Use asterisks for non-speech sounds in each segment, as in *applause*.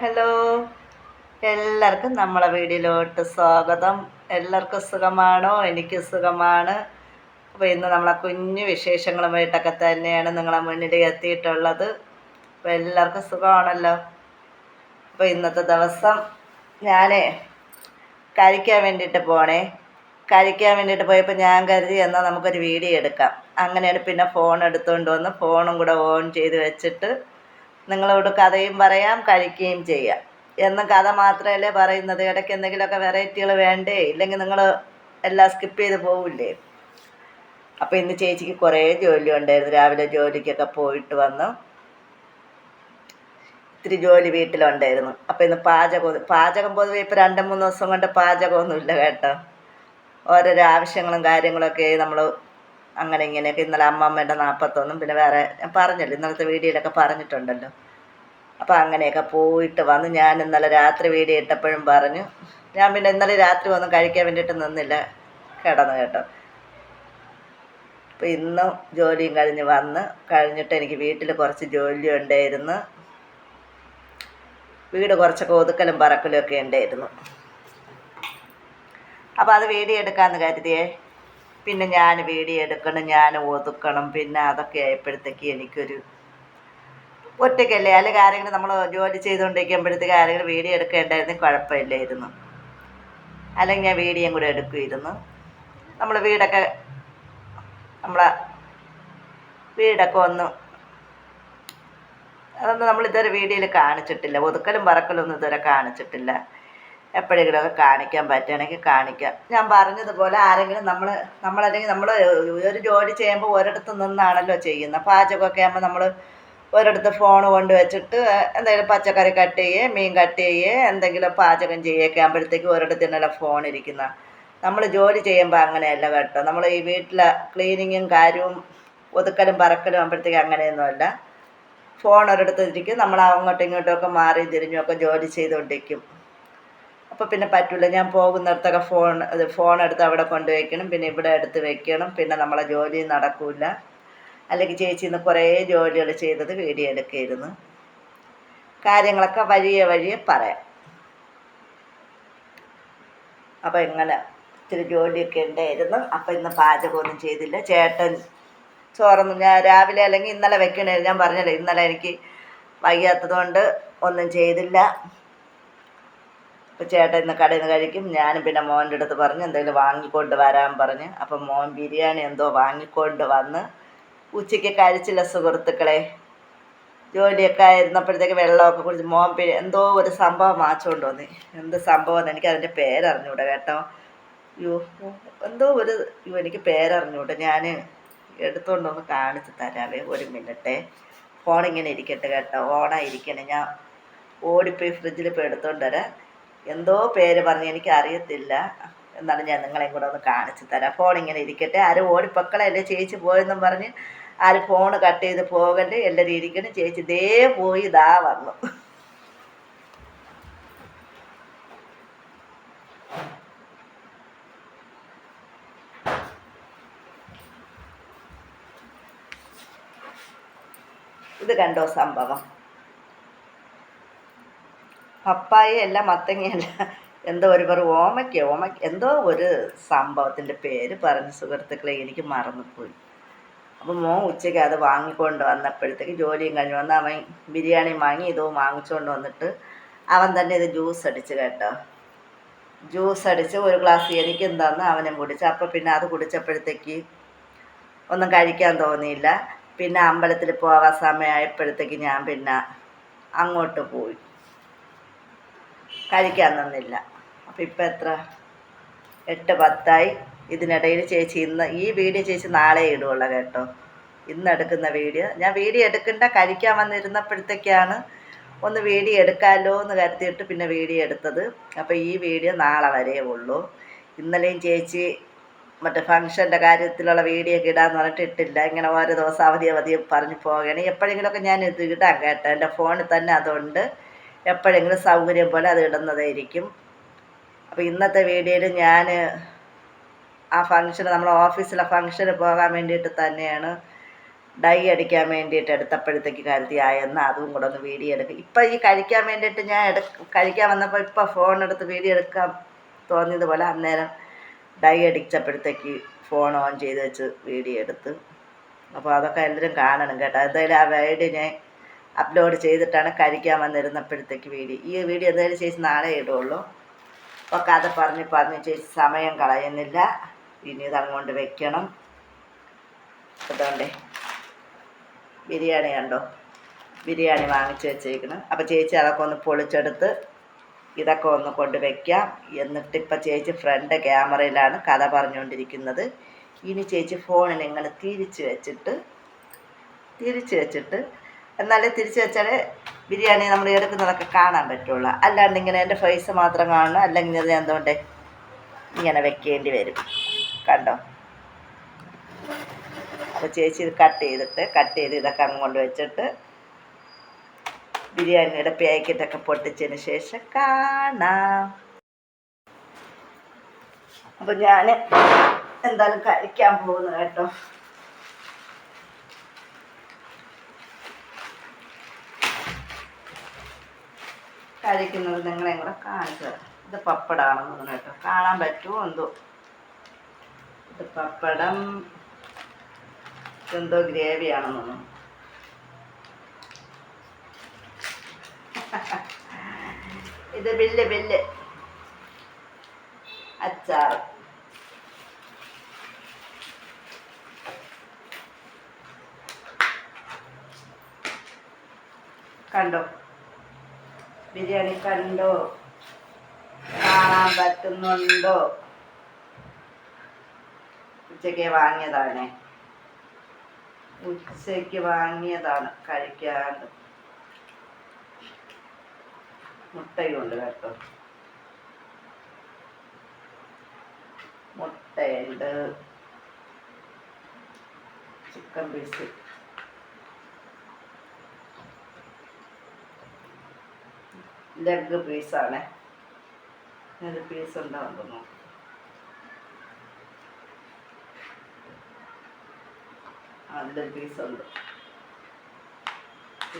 Hello. എല്ലാവർക്കും നമ്മളെ വീഡിയോയിലോട്ട് സ്വാഗതം. എല്ലാവർക്കും സുഖമാണോ? എനിക്ക് സുഖമാണ്. അപ്പോൾ ഇന്ന് നമ്മളെ കുഞ്ഞു വിശേഷങ്ങളുമായിട്ടൊക്കെ തന്നെയാണ് നിങ്ങളെ മുന്നിൽ എത്തിയിട്ടുള്ളത്. അപ്പോൾ എല്ലാവർക്കും സുഖമാണല്ലോ? അപ്പോൾ ഇന്നത്തെ ദിവസം ഞാൻ കഴിക്കാൻ വേണ്ടിയിട്ട് പോണേ. കഴിക്കാൻ വേണ്ടിയിട്ട് പോയപ്പോൾ ഞാൻ കരുതി എന്നാൽ നമുക്കൊരു വീഡിയോ എടുക്കാം. അങ്ങനെയാണ് പിന്നെ ഫോൺ എടുത്തുകൊണ്ട് വന്ന് ഫോണും കൂടെ ഓൺ ചെയ്ത് വെച്ചിട്ട് നിങ്ങളോട് കഥയും പറയാം കഴിക്കുകയും ചെയ്യാം. എന്നും കഥ മാത്രമല്ലേ പറയുന്നത്? ഇടയ്ക്ക് എന്തെങ്കിലുമൊക്കെ വെറൈറ്റികൾ വേണ്ടേ? ഇല്ലെങ്കിൽ നിങ്ങൾ എല്ലാം സ്കിപ്പ് ചെയ്ത് പോവില്ലേ? അപ്പോൾ ഇന്ന് ചേച്ചിക്ക് കുറേ ജോലി ഉണ്ടായിരുന്നു. രാവിലെ ജോലിക്കൊക്കെ പോയിട്ട് വന്നു. ഇത്തിരി ജോലി വീട്ടിലുണ്ടായിരുന്നു. അപ്പോൾ ഇന്ന് പാചകം പാചകം പൊതുവെ ഇപ്പോൾ രണ്ട് മൂന്ന് ദിവസം കൊണ്ട് പാചകമൊന്നുമില്ല കേട്ടോ. ഓരോരോ ആവശ്യങ്ങളും കാര്യങ്ങളൊക്കെ നമ്മൾ അങ്ങനെ ഇങ്ങനെയൊക്കെ ഇന്നലെ അമ്മമ്മയുടെ നാൽപ്പത്തൊന്നും പിന്നെ വേറെ ഞാൻ പറഞ്ഞല്ലോ ഇന്നലത്തെ വീഡിയോയിലൊക്കെ പറഞ്ഞിട്ടുണ്ടല്ലോ. അപ്പോൾ അങ്ങനെയൊക്കെ പോയിട്ട് വന്ന് ഞാൻ ഇന്നലെ രാത്രി വീഡിയോ ഇട്ടപ്പോഴും പറഞ്ഞു ഞാൻ പിന്നെ ഇന്നലെ രാത്രി ഒന്നും കഴിക്കാൻ വേണ്ടിയിട്ട് നിന്നില്ല കിടന്നു കേട്ടോ. അപ്പോൾ ഇന്നും ജോലിയും കഴിഞ്ഞ് വന്ന് കഴിഞ്ഞിട്ട് എനിക്ക് വീട്ടിൽ കുറച്ച് ജോലി ഉണ്ടായിരുന്നു. വീട് കുറച്ചൊക്കെ ഒതുക്കലും പറക്കലും ഒക്കെ ഉണ്ടായിരുന്നു. അപ്പോൾ അത് വീഡിയോ എടുക്കാമെന്ന് കരുതിയേ പിന്നെ ഞാൻ വീഡിയോ എടുക്കണം ഞാൻ ഒതുക്കണം പിന്നെ അതൊക്കെ ആയപ്പോഴത്തേക്ക് എനിക്കൊരു ഒറ്റയ്ക്കല്ലേ? അല്ലെങ്കിൽ ആരെങ്കിലും നമ്മൾ ജോലി ചെയ്തുകൊണ്ടിരിക്കുമ്പോഴത്തേക്ക് ആരെങ്കിലും വീഡിയോ എടുക്കേണ്ടായിരുന്നു കുഴപ്പമില്ലായിരുന്നു. അല്ലെങ്കിൽ ഞാൻ വീഡിയോയും കൂടെ എടുക്കുമായിരുന്നു. നമ്മൾ വീടൊക്കെ നമ്മളെ വീടൊക്കെ ഒന്ന് അതൊന്നും നമ്മൾ ഇതുവരെ വീഡിയോയിൽ കാണിച്ചിട്ടില്ല. ഒതുക്കലും പറക്കലും ഒന്നും ഇതുവരെ കാണിച്ചിട്ടില്ല. എപ്പോഴെങ്കിലുമൊക്കെ കാണിക്കാൻ പറ്റുകയാണെങ്കിൽ കാണിക്കാം. ഞാൻ പറഞ്ഞതുപോലെ ആരെങ്കിലും നമ്മൾ നമ്മളല്ലെങ്കിൽ നമ്മൾ ഒരു ജോലി ചെയ്യുമ്പോൾ ഒരിടത്ത് നിന്നാണല്ലോ ചെയ്യുന്നത്. പാചകമൊക്കെ ആകുമ്പോൾ നമ്മൾ ഒരിടത്ത് ഫോൺ കൊണ്ട് വെച്ചിട്ട് എന്തെങ്കിലും പച്ചക്കറി കട്ട് ചെയ്യേ മീൻ കട്ട് ചെയ്യേ എന്തെങ്കിലും പാചകം ചെയ്യൊക്കെ ആകുമ്പോഴത്തേക്ക് ഒരിടത്ത് തന്നെയല്ല ഫോൺ ഇരിക്കുന്ന. നമ്മൾ ജോലി ചെയ്യുമ്പോൾ അങ്ങനെയല്ല കേട്ടോ. നമ്മൾ ഈ വീട്ടിലെ ക്ലീനിങ്ങും കാര്യവും ഒതുക്കലും പറക്കലും ആകുമ്പോഴത്തേക്ക് അങ്ങനെയൊന്നുമല്ല. ഫോൺ ഒരിടത്ത് ഇരിക്കും. നമ്മൾ അങ്ങോട്ടും ഇങ്ങോട്ടും ഒക്കെ മാറി തിരിഞ്ഞുമൊക്കെ ജോലി ചെയ്തുകൊണ്ടിരിക്കും. അപ്പോൾ പിന്നെ പറ്റില്ല ഞാൻ പോകുന്നിടത്തൊക്കെ ഫോൺ അത് ഫോൺ എടുത്ത് അവിടെ കൊണ്ട് വയ്ക്കണം പിന്നെ ഇവിടെ എടുത്ത് വെക്കണം. പിന്നെ നമ്മളെ ജോലി നടക്കില്ല അല്ലെങ്കിൽ ചേച്ചി ഇന്ന് കുറേ ജോലികൾ ചെയ്തത് വീഡിയോ എടുക്കായിരുന്നു. കാര്യങ്ങളൊക്കെ വഴിയെ വഴിയെ പറയാം. അപ്പോൾ ഇങ്ങനെ ഇത്തിരി ജോലിയൊക്കെ ഉണ്ടായിരുന്നു. അപ്പോൾ ഇന്ന് പാചകമൊന്നും ചെയ്തില്ല. ചേട്ടൻ ചോറൊന്നും ഞാൻ രാവിലെ അല്ലെങ്കിൽ ഇന്നലെ വെക്കണേ ഞാൻ പറഞ്ഞല്ലോ ഇന്നലെ എനിക്ക് വയ്യാത്തത് കൊണ്ട് ഒന്നും ചെയ്തില്ല. അപ്പോൾ ചേട്ടൻ ഇന്ന് കടയിൽ നിന്ന് കഴിക്കും. ഞാനും പിന്നെ മോന്റെ അടുത്ത് പറഞ്ഞ് എന്തെങ്കിലും വാങ്ങിക്കൊണ്ട് വരാൻ പറഞ്ഞ്. അപ്പം മോൻ ബിരിയാണി എന്തോ വാങ്ങിക്കൊണ്ട് വന്ന് ഉച്ചയ്ക്ക് കഴിച്ചില്ല സുഹൃത്തുക്കളെ. ജോലിയൊക്കെ ആയിരുന്നപ്പോഴത്തേക്ക് വെള്ളമൊക്കെ കുടിച്ച് മോൻ പിന്നെ എന്തോ ഒരു സംഭവം വാങ്ങിച്ചുകൊണ്ട് വന്നു. എന്ത് സംഭവം എന്ന് എനിക്ക് അതിന്റെ പേരറിഞ്ഞൂടെ കേട്ടോ. യോ എന്തോ ഒരു യോ എനിക്ക് പേരറിഞ്ഞൂടെ. ഞാൻ എടുത്തുകൊണ്ട് ഒന്ന് കാണിച്ച് തരാവേ ഒരു മിനിറ്റ്. ഫോണിങ്ങനെ ഇരിക്കട്ടെ കേട്ടോ. ഓണായിരിക്കണേ ഞാൻ ഓടിപ്പോയി ഫ്രിഡ്ജിൽ ഇപ്പോൾ എടുത്തുകൊണ്ട് വരാം. എന്തോ പേര് പറഞ്ഞ് എനിക്ക് അറിയത്തില്ല എന്നാണ് ഞാൻ നിങ്ങളെയും കൂടെ ഒന്ന് കാണിച്ചു തരാം. ഫോൺ ഇങ്ങനെ ഇരിക്കട്ടെ. ആരും എന്റെ ചേച്ചി പോയെന്നും പറഞ്ഞ് ആരും ഫോൺ കട്ട് ചെയ്ത് പോകല്ലേ എല്ലാവരും ഇരിക്കണം ചേച്ചി ദേ പോയി ഇതാ വന്നു. ഇത് കണ്ടോ സംഭവം? പപ്പായ അല്ല മത്തങ്ങയല്ല എന്തോ ഒരു പറ ഓമയ്ക്ക ഓമയ്ക്ക. എന്തോ ഒരു സംഭവത്തിന്റെ പേര് പറഞ്ഞ സുഹൃത്തുക്കളെ എനിക്ക് മറന്നുപോയി. അപ്പോൾ മോൻ ഉച്ചയ്ക്ക് അത് വാങ്ങിക്കൊണ്ട് വന്നപ്പോഴത്തേക്ക് ജോലിയും കഴിഞ്ഞ് വന്ന് അവൻ ബിരിയാണി വാങ്ങി ഇതോ വാങ്ങിച്ചുകൊണ്ട് വന്നിട്ട് അവൻ തന്നെ ഇത് ജ്യൂസ് അടിച്ച് കേട്ടോ. ജ്യൂസ് അടിച്ച് ഒരു ഗ്ലാസ് എനിക്കും തന്ന് അവനും കുടിച്ച്. അപ്പോൾ പിന്നെ അത് കുടിച്ചപ്പോഴത്തേക്ക് ഒന്നും കഴിക്കാൻ തോന്നിയില്ല. പിന്നെ അമ്പലത്തിൽ പോകാൻ സമയമായപ്പോഴത്തേക്ക് ഞാൻ പിന്നെ അങ്ങോട്ട് പോയി. കഴിക്കാൻ തന്നില്ല. അപ്പം ഇപ്പം എത്ര? എട്ട് പത്തായി. ഇതിനിടയിൽ ചേച്ചി ഇന്ന് ഈ വീഡിയോ ചേച്ചി നാളെ ഇടുകയുള്ളൂ കേട്ടോ. ഇന്ന് എടുക്കുന്ന വീഡിയോ. ഞാൻ വീഡിയോ എടുക്കണ്ട കഴിക്കാൻ വന്നിരുന്നപ്പോഴത്തേക്കാണ് ഒന്ന് വീഡിയോ എടുക്കാമല്ലോ എന്ന് കരുതിയിട്ട് പിന്നെ വീഡിയോ എടുത്തത്. അപ്പോൾ ഈ വീഡിയോ നാളെ വരേ ഉള്ളൂ. ഇന്നലെയും ചേച്ചി മറ്റേ ഫംഗ്ഷന്റെ കാര്യത്തിലുള്ള വീഡിയോ ഒക്കെ ഇടാന്ന് പറഞ്ഞിട്ട് ഇട്ടില്ല. ഇങ്ങനെ ഓരോ ദിവസം അവധി അവധി പറഞ്ഞ് പോകണേ. എപ്പോഴെങ്കിലുമൊക്കെ ഞാൻ ഇത് ഇടാം കേട്ടോ. എന്റെ ഫോണിൽ തന്നെ അതുകൊണ്ട് എപ്പോഴെങ്കിലും സൗകര്യം പോലെ അത് ഇടുന്നതായിരിക്കും. അപ്പോൾ ഇന്നത്തെ വീഡിയോയിൽ ഞാൻ ആ ഫംഗ്ഷൻ നമ്മളെ ഓഫീസിലെ ഫംഗ്ഷന് പോകാൻ വേണ്ടിയിട്ട് തന്നെയാണ് ഡൈ അടിക്കാൻ വേണ്ടിയിട്ട് എടുത്തപ്പോഴത്തേക്ക് കരുതിയായെന്ന് അതും കൂടെ ഒന്ന് വീഡിയോ എടുക്കും. ഇപ്പം ഈ കഴിക്കാൻ വേണ്ടിയിട്ട് ഞാൻ എടു കഴിക്കാൻ വന്നപ്പോൾ ഇപ്പം ഫോൺ എടുത്ത് വീഡിയോ എടുക്കാൻ തോന്നിയതുപോലെ അന്നേരം ഡൈ അടിച്ചപ്പോഴത്തേക്ക് ഫോൺ ഓൺ ചെയ്ത് വെച്ച് വീഡിയോ എടുത്ത്. അപ്പോൾ അതൊക്കെ എല്ലാവരും കാണണം കേട്ടോ. എന്തായാലും ആ വീഡിയോ ഞാൻ അപ്ലോഡ് ചെയ്തിട്ടാണ് കഴിക്കാൻ വന്നിരുന്നപ്പോഴത്തേക്ക് വീഡിയോ. ഈ വീഡിയോ എന്തായാലും ചേച്ചി നാളെ ഇടുള്ളൂ. അപ്പോൾ കഥ പറഞ്ഞ് പറഞ്ഞ് ചേച്ചി സമയം കളയുന്നില്ല. ഇനി ഇതങ്ങോട്ട് വെക്കണം. അതുകൊണ്ടേ ബിരിയാണി കണ്ടോ? ബിരിയാണി വാങ്ങിച്ച് വെച്ചേക്കണം. അപ്പോൾ ചേച്ചി അതൊക്കെ ഒന്ന് പൊളിച്ചെടുത്ത് ഇതൊക്കെ ഒന്ന് കൊണ്ട് വെക്കാം. എന്നിട്ട് ഇപ്പം ചേച്ചി ഫ്രണ്ട് ക്യാമറയിലാണ് കഥ പറഞ്ഞുകൊണ്ടിരിക്കുന്നത് ഇനി ചേച്ചി ഫോണിൽ ഇങ്ങനെ തിരിച്ച് വെച്ചിട്ട് തിരിച്ച് വെച്ചിട്ട് എന്നാലേ തിരിച്ചു വെച്ചാൽ ബിരിയാണി നമ്മൾ എടുക്കുന്നതൊക്കെ കാണാൻ പറ്റുള്ളൂ. അല്ലാണ്ട് ഇങ്ങനെ എന്റെ ഫേസ് മാത്രം കാണണം. അല്ലെങ്കിൽ അത് എന്തുകൊണ്ട് ഇങ്ങനെ വെക്കേണ്ടി വരും. കണ്ടോ? അപ്പോൾ ചേച്ചി ഇത് കട്ട് ചെയ്തിട്ട് കട്ട് ചെയ്ത് ഇതൊക്കെ അങ്ങോട്ട് വെച്ചിട്ട് ബിരിയാണിയുടെ പാക്കറ്റൊക്കെ പൊട്ടിച്ചതിന് ശേഷം കാണാം. അപ്പം ഞാൻ എന്തായാലും കഴിക്കാൻ പോകുന്നു കേട്ടോ. കഴിക്കുന്നത് നിങ്ങളെ കൂടെ കാണിച്ചു തരാം. ഇത് പപ്പടമാണെന്ന് തോന്നുന്നു കേട്ടോ. കാണാൻ പറ്റുമോ എന്തോ? ഇത് പപ്പടം എന്തോ ഗ്രേവിയാണെന്ന് തോന്നുന്നു. *laughs* ഇത് ബില്ല് ബില്ല് അച്ചാർ കണ്ടോ? ബിരിയാണി കണ്ടോ? കാണാൻ പറ്റുന്നുണ്ടോ? ഉച്ചയ്ക്ക് വാങ്ങിയതാണ്. ഉച്ചയ്ക്ക് വാങ്ങിയതാണ് കഴിക്കാൻ. മുട്ടയുണ്ട് കേട്ടോ. മുട്ടയുണ്ട്. ചിക്കൻ പീസ് ലെഗ് പീസാണ് ഒരു പീസ് ഉണ്ടാവുന്നു തോന്നുന്നു. അതിലൊരു പീസുണ്ട്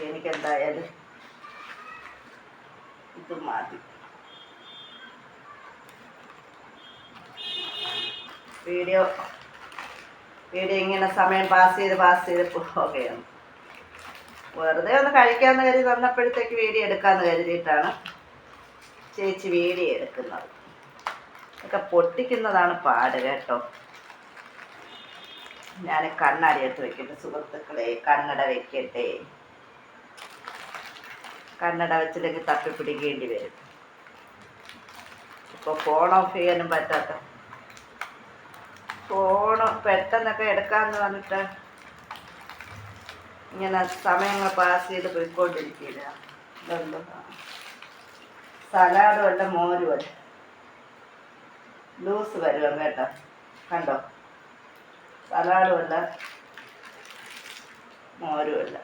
എനിക്കെന്തായാലും ഇത് മതി. വീഡിയോ വീഡിയോ ഇങ്ങനെ സമയം പാസ് ചെയ്ത് പാസ് ചെയ്ത് പോവുകയാണ്. വെറുതെ ഒന്ന് കഴിക്കാമെന്ന് കരുതി വന്നപ്പോഴത്തേക്ക് വീഡിയോ എടുക്കാമെന്ന് കരുതിയിട്ടാണ് ചേച്ചി വീഡിയോ എടുക്കുന്നത്. ഒക്കെ പൊട്ടിക്കുന്നതാണ് പാട് കേട്ടോ. ഞാൻ കണ്ണാടി എടുത്ത് വെക്കട്ടെ സുഹൃത്തുക്കളെ കണ്ണട വെക്കട്ടെ. കണ്ണട വെച്ചില്ലെങ്കിൽ തപ്പി പിടിക്കേണ്ടി വരും. ഇപ്പോൾ ഫോൺ ഓഫ് ചെയ്യാനും പറ്റാത്ത. ഫോൺ പെട്ടെന്നൊക്കെ എടുക്കാമെന്ന് പറഞ്ഞിട്ട് ഇങ്ങനെ സമയങ്ങൾ പാസ് ചെയ്ത് പോയിക്കൊണ്ടിരിക്കില്ല ഇതെന്തോ സലാഡും അല്ല മോരും അല്ല ലൂസ് വരുവാ കേട്ടോ? കണ്ടോ? സലാഡും അല്ല മോരും അല്ല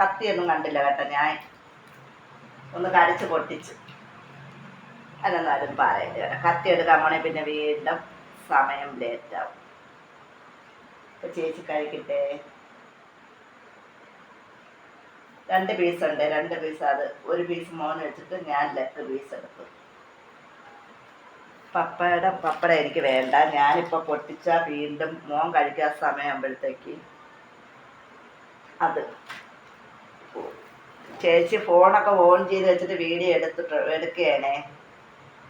കത്തിയൊന്നും കണ്ടില്ല കേട്ട ഞാൻ. ഒന്ന് കടിച്ച് പൊട്ടിച്ച്. അതെന്നാലും പറയില്ല കത്തി എടുക്കാൻ പോണേ പിന്നെ വീണ്ടും സമയം ലേറ്റാവും ഇപ്പൊ ചേച്ചി കഴിക്കട്ടെ? രണ്ട് പീസ് ഉണ്ട്. രണ്ട് പീസ് അത്. ഒരു പീസ് മോൻ വെച്ചിട്ട് ഞാൻ ലെഗ് പീസ് എടുത്തു പപ്പയുടെ പപ്പട എനിക്ക് വേണ്ട. ഞാനിപ്പോൾ പൊട്ടിച്ചാൽ വീണ്ടും മോൻ കഴിക്കാൻ സമയമാകുമ്പോഴത്തേക്ക് അത്. ചേച്ചി ഫോണൊക്കെ ഓൺ ചെയ്ത് വെച്ചിട്ട് വീഡിയോ എടുത്തിട്ട് എടുക്കുകയാണേ.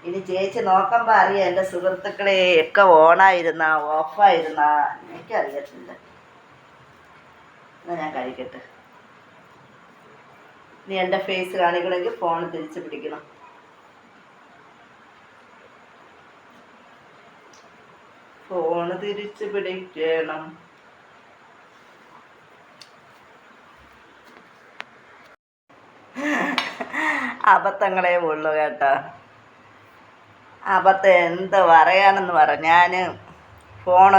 ഇനി ചേച്ചി നോക്കുമ്പോൾ അറിയാം എന്റെ സുഹൃത്തുക്കളെ ഒക്കെ ഓണായിരുന്ന ഓഫായിരുന്ന. എനിക്കറിയത്തില്ല. എന്നാൽ ഞാൻ കഴിക്കട്ടെ. നീ എന്റെ ഫേസ് കാണിക്കണമെങ്കിൽ ഫോൺ തിരിച്ചു പിടിക്കണം. ഫോണ് തിരിച്ചു പിടിക്കണം. അബദ്ധങ്ങളെ ഉള്ളു കേട്ടോ. അബദ്ധം എന്ത് പറയാനെന്ന് പറ. ഞാൻ ഫോണ്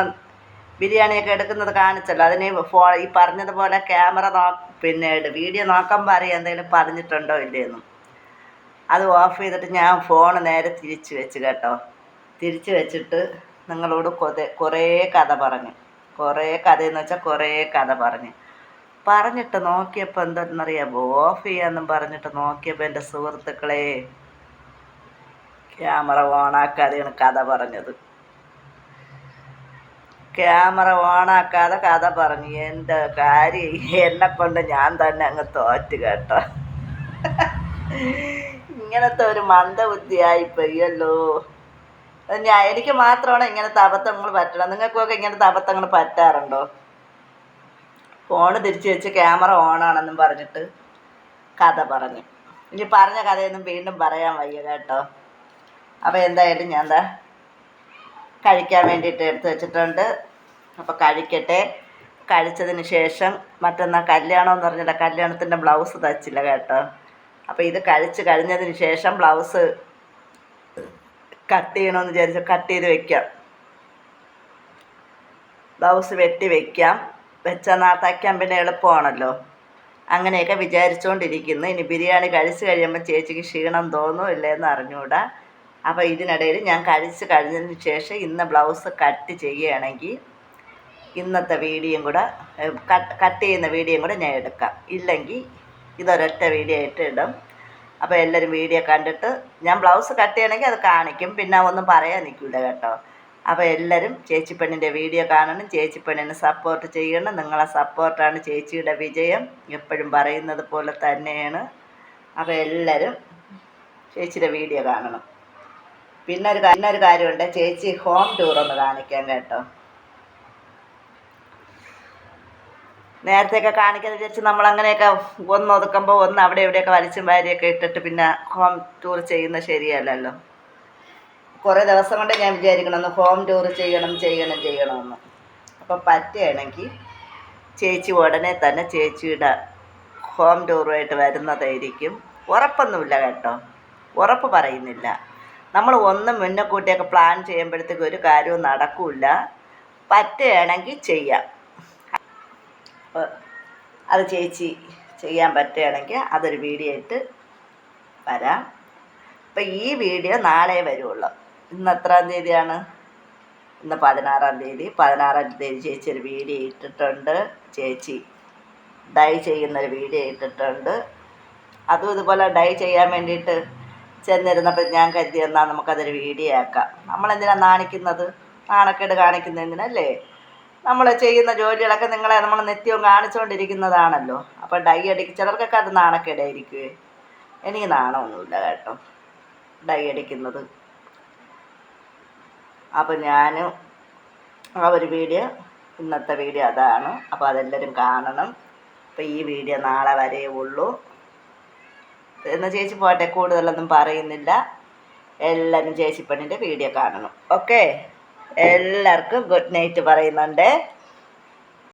ബിരിയാണിയൊക്കെ എടുക്കുന്നത് കാണിച്ചല്ലോ. അതിന് ഫോ ഈ പറഞ്ഞതുപോലെ ക്യാമറ നോ പിന്നെ വീഡിയോ നോക്കുമ്പോൾ അറിയാം എന്തെങ്കിലും പറഞ്ഞിട്ടുണ്ടോ ഇല്ലയെന്നും അത് ഓഫ് ചെയ്തിട്ട് ഞാൻ ഫോൺ നേരെ തിരിച്ചു വെച്ച് കേട്ടോ. തിരിച്ചു വെച്ചിട്ട് നിങ്ങളോട് കൊതേ കുറേ കഥ പറഞ്ഞു. കുറേ കഥ എന്ന് വെച്ചാൽ കുറേ കഥ പറഞ്ഞു. പറഞ്ഞിട്ട് നോക്കിയപ്പോൾ എന്തെന്നറിയാമോ? ഓഫ് ചെയ്യാമെന്നും പറഞ്ഞിട്ട് നോക്കിയപ്പോൾ എന്റെ സുഹൃത്തുക്കളെ ക്യാമറ ഓണാക്കാതെയാണ് കഥ പറഞ്ഞത്. ക്യാമറ ഓണാക്കാതെ കഥ പറഞ്ഞു. എന്റെ കാര്യം എന്നെ കൊണ്ട് ഞാൻ തന്നെ അങ്ങ് തോറ്റ് കേട്ടോ. ഇങ്ങനത്തെ ഒരു മന്ദബുദ്ധിയായിപ്പോയല്ലോ ഞാൻ എനിക്ക് മാത്രമാണ് ഇങ്ങനത്തെ അബദ്ധങ്ങൾ പറ്റണം. നിങ്ങൾക്കൊക്കെ ഇങ്ങനത്തെ അബദ്ധങ്ങൾ പറ്റാറുണ്ടോ? ഫോണ് തിരിച്ചു വെച്ച് ക്യാമറ ഓണാണെന്നും പറഞ്ഞിട്ട് കഥ പറഞ്ഞു. ഇനി പറഞ്ഞ കഥയൊന്നും വീണ്ടും പറയാൻ വയ്യ കേട്ടോ. അപ്പോൾ എന്തായാലും ഞാൻ എന്താ കഴിക്കാൻ വേണ്ടിയിട്ട് എടുത്തു വെച്ചിട്ടുണ്ട്. അപ്പോൾ കഴിക്കട്ടെ. കഴിച്ചതിന് ശേഷം മറ്റെന്നാ കല്യാണം എന്ന് പറഞ്ഞില്ല കല്യാണത്തിന്റെ ബ്ലൗസ് തച്ചില്ല കേട്ടോ. അപ്പോൾ ഇത് കഴിച്ച് കഴിഞ്ഞതിന് ശേഷം ബ്ലൗസ് കട്ട് ചെയ്യണമെന്ന് വിചാരിച്ച കട്ട് ചെയ്ത് വെക്കാം. ബ്ലൗസ് വെട്ടി വെക്കാം. വെച്ചാൽ നാ തയ്ക്കാൻ പിന്നെ എളുപ്പമാണല്ലോ. അങ്ങനെയൊക്കെ വിചാരിച്ചുകൊണ്ടിരിക്കുന്നു ഇനി ബിരിയാണി കഴിച്ച് കഴിയുമ്പോൾ ചേച്ചിക്ക് ക്ഷീണം തോന്നും ഇല്ലയെന്ന് അറിഞ്ഞുകൂടാ അപ്പോൾ ഇതിനിടയിൽ ഞാൻ കഴിച്ച് കഴിഞ്ഞതിന് ശേഷം ഇന്ന് ബ്ലൗസ് കട്ട് ചെയ്യുകയാണെങ്കിൽ ഇന്നത്തെ വീഡിയോയും കൂടെ കട്ട് കട്ട് ചെയ്യുന്ന വീഡിയോയും കൂടെ ഞാൻ എടുക്കാം. ഇല്ലെങ്കിൽ ഇതൊരൊറ്റ വീഡിയോ ആയിട്ട് ഇടും. അപ്പോൾ എല്ലാവരും വീഡിയോ കണ്ടിട്ട് ഞാൻ ബ്ലൗസ് കട്ട് ചെയ്യണമെങ്കിൽ അത് കാണിക്കും. പിന്നെ ഒന്നും പറയാൻ നിൽക്കില്ല കേട്ടോ. അപ്പോൾ എല്ലാവരും ചേച്ചിപ്പെണ്ണിന്റെ വീഡിയോ കാണണം. ചേച്ചിപ്പെണ്ണിനെ സപ്പോർട്ട് ചെയ്യണം. നിങ്ങളെ സപ്പോർട്ടാണ് ചേച്ചിയുടെ വിജയം. എപ്പോഴും പറയുന്നത് പോലെ തന്നെയാണ്. അപ്പോൾ എല്ലാവരും ചേച്ചിയുടെ വീഡിയോ കാണണം. പിന്നെ ഒരു കാര്യമുണ്ട്. ചേച്ചി ഹോം ടൂർ ഒന്ന് കാണിക്കാൻ കേട്ടോ. നേരത്തെയൊക്കെ കാണിക്കാന്ന് വിചാരിച്ച് നമ്മൾ അങ്ങനെയൊക്കെ ഒന്ന് ഒതുക്കുമ്പോൾ ഒന്ന് അവിടെ ഇവിടെയൊക്കെ വലിച്ചും വാരിയൊക്കെ ഇട്ടിട്ട് പിന്നെ ഹോം ടൂർ ചെയ്യുന്നത് ശരിയല്ലല്ലോ. കുറേ ദിവസം കൊണ്ട് ഞാൻ വിചാരിക്കണം ഒന്ന് ഹോം ടൂർ ചെയ്യണം ചെയ്യണം ചെയ്യണമെന്ന്. അപ്പം പറ്റുകയാണെങ്കിൽ ചേച്ചി ഉടനെ തന്നെ ചേച്ചിയുടെ ഹോം ടൂറുമായിട്ട് വരുന്നതായിരിക്കും. ഉറപ്പൊന്നുമില്ല കേട്ടോ. ഉറപ്പ് പറയുന്നില്ല. നമ്മൾ ഒന്നും മുന്നേ കൂട്ടിയൊക്കെ പ്ലാൻ ചെയ്യുമ്പോഴത്തേക്ക് ഒരു കാര്യവും നടക്കില്ല പറ്റുകയാണെങ്കിൽ ചെയ്യാം. അപ്പോൾ അത് ചേച്ചി ചെയ്യാൻ പറ്റുകയാണെങ്കിൽ അതൊരു വീഡിയോ ആയിട്ട് വരാം. അപ്പം ഈ വീഡിയോ നാളെ വരുള്ളൂ ഇന്ന് എത്രാം തീയതിയാണ്? ഇന്ന് പതിനാറാം തീയതി. പതിനാറാം തീയതി ചേച്ചി ഒരു വീഡിയോ ഇട്ടിട്ടുണ്ട്. ചേച്ചി ഡൈ ചെയ്യുന്നൊരു വീഡിയോ ഇട്ടിട്ടുണ്ട്. അതും ഇതുപോലെ ഡൈ ചെയ്യാൻ വേണ്ടിയിട്ട് ചെന്നിരുന്നപ്പോൾ ഞാൻ കരുതി എന്നാൽ നമുക്കതൊരു വീഡിയോ ആക്കാം. നമ്മളെന്തിനാണ് നാണിക്കുന്നത്? നാണക്കേട് കാണിക്കുന്നതിനല്ലേ നമ്മൾ ചെയ്യുന്ന ജോലികളൊക്കെ നിങ്ങളെ നമ്മൾ നിത്യവും കാണിച്ചുകൊണ്ടിരിക്കുന്നതാണല്ലോ അപ്പോൾ ഡൈ അടിക്കും ചിലർക്കൊക്കെ അത് നാണക്കേടായിരിക്കുമേ എനിക്ക് നാണമൊന്നുമില്ല കേട്ടോ. ഡൈ അടിക്കുന്നത്. അപ്പോൾ ഞാൻ ആ ഒരു വീഡിയോ ഇന്നത്തെ വീഡിയോ അതാണ്. അപ്പോൾ അതെല്ലാവരും കാണണം. അപ്പോൾ ഈ വീഡിയോ നാളെ വരേ ഉള്ളൂ. എന്ന് ചേച്ചി പോട്ടെ കൂടുതലൊന്നും പറയുന്നില്ല. എല്ലാവരും ചേച്ചിപ്പണിന്റെ വീഡിയോ കാണണം. ഓക്കെ? എല്ലാവർക്കും ഗുഡ് നൈറ്റ് പറയുന്നുണ്ട്.